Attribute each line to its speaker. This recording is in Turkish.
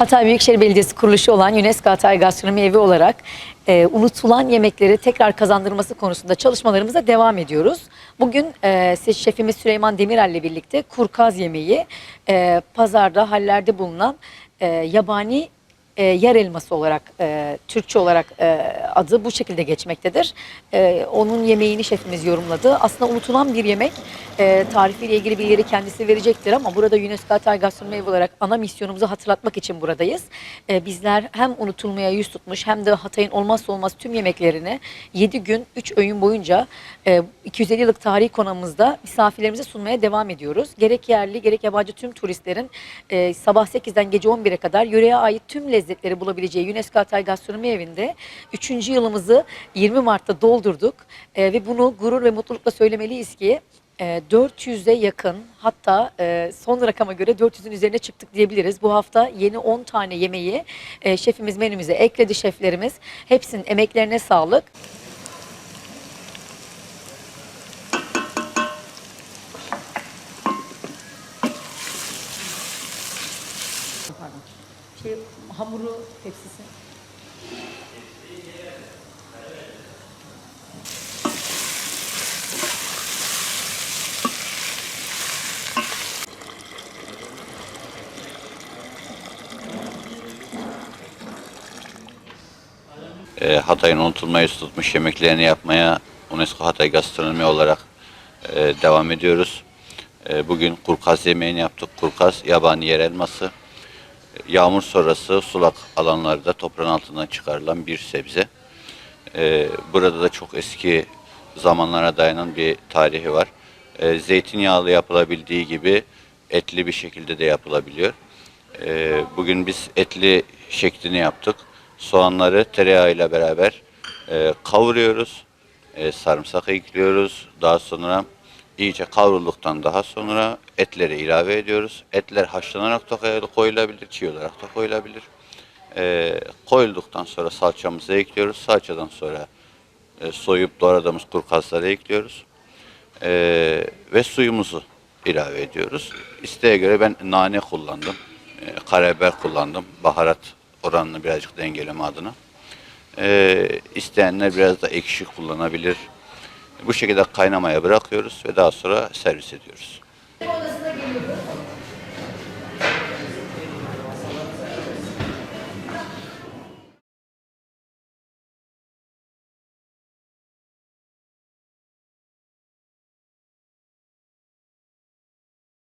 Speaker 1: Hatay Büyükşehir Belediyesi kuruluşu olan UNESCO Hatay Gastronomi Evi olarak e, unutulan yemekleri tekrar kazandırması konusunda çalışmalarımıza devam ediyoruz. Bugün e, şefimiz Süleyman Demirel ile birlikte kurkaz yemeği e, pazarda hallerde bulunan e, yabani e, yer elması olarak e, Türkçe olarak e, adı bu şekilde geçmektedir. E, onun yemeğini şefimiz yorumladı. Aslında unutulan bir yemek. E, tarifiyle ilgili bilgileri kendisi verecektir ama burada UNESCO Hatay Gastronomi olarak ana misyonumuzu hatırlatmak için buradayız. E, bizler hem unutulmaya yüz tutmuş hem de Hatay'ın olmazsa olmaz tüm yemeklerini 7 gün 3 öğün boyunca e, 250 yıllık tarihi konağımızda misafirlerimize sunmaya devam ediyoruz. Gerek yerli gerek yabancı tüm turistlerin e, sabah 8'den gece 11'e kadar yöreye ait tüm lezzetleri bulabileceği UNESCO Hatay Gastronomi Evi'nde 3. yılımızı 20 Mart'ta doldurduk. E, ve bunu gurur ve mutlulukla söylemeliyiz ki e, 400'e yakın hatta e, son rakama göre 400'ün üzerine çıktık diyebiliriz. Bu hafta yeni 10 tane yemeği e, şefimiz menümüze ekledi şeflerimiz. Hepsinin emeklerine sağlık. Pardon. Şey, hamuru tepsisi.
Speaker 2: e, Hatay'ın unutulmayı tutmuş yemeklerini yapmaya UNESCO Hatay Gastronomi olarak e, devam ediyoruz. E, bugün kurkaz yemeğini yaptık. Kurkaz yabani yer elması. Yağmur sonrası sulak alanlarda toprağın altından çıkarılan bir sebze. E, burada da çok eski zamanlara dayanan bir tarihi var. E, zeytinyağlı yapılabildiği gibi etli bir şekilde de yapılabiliyor. E, bugün biz etli şeklini yaptık. Soğanları tereyağıyla beraber e, kavuruyoruz. E, sarımsak ekliyoruz. Daha sonra iyice kavrulduktan daha sonra etleri ilave ediyoruz. Etler haşlanarak da koy- koyulabilir, çiğ olarak da koyulabilir. E, koyulduktan sonra salçamızı ekliyoruz. Salçadan sonra e, soyup doğradığımız kurkazları ekliyoruz. E, ve suyumuzu ilave ediyoruz. İsteğe göre ben nane kullandım. E, karabiber kullandım. Baharat oranını birazcık dengeleme adına. E, isteyenler biraz da ekşi kullanabilir. Bu şekilde kaynamaya bırakıyoruz ve daha sonra servis ediyoruz.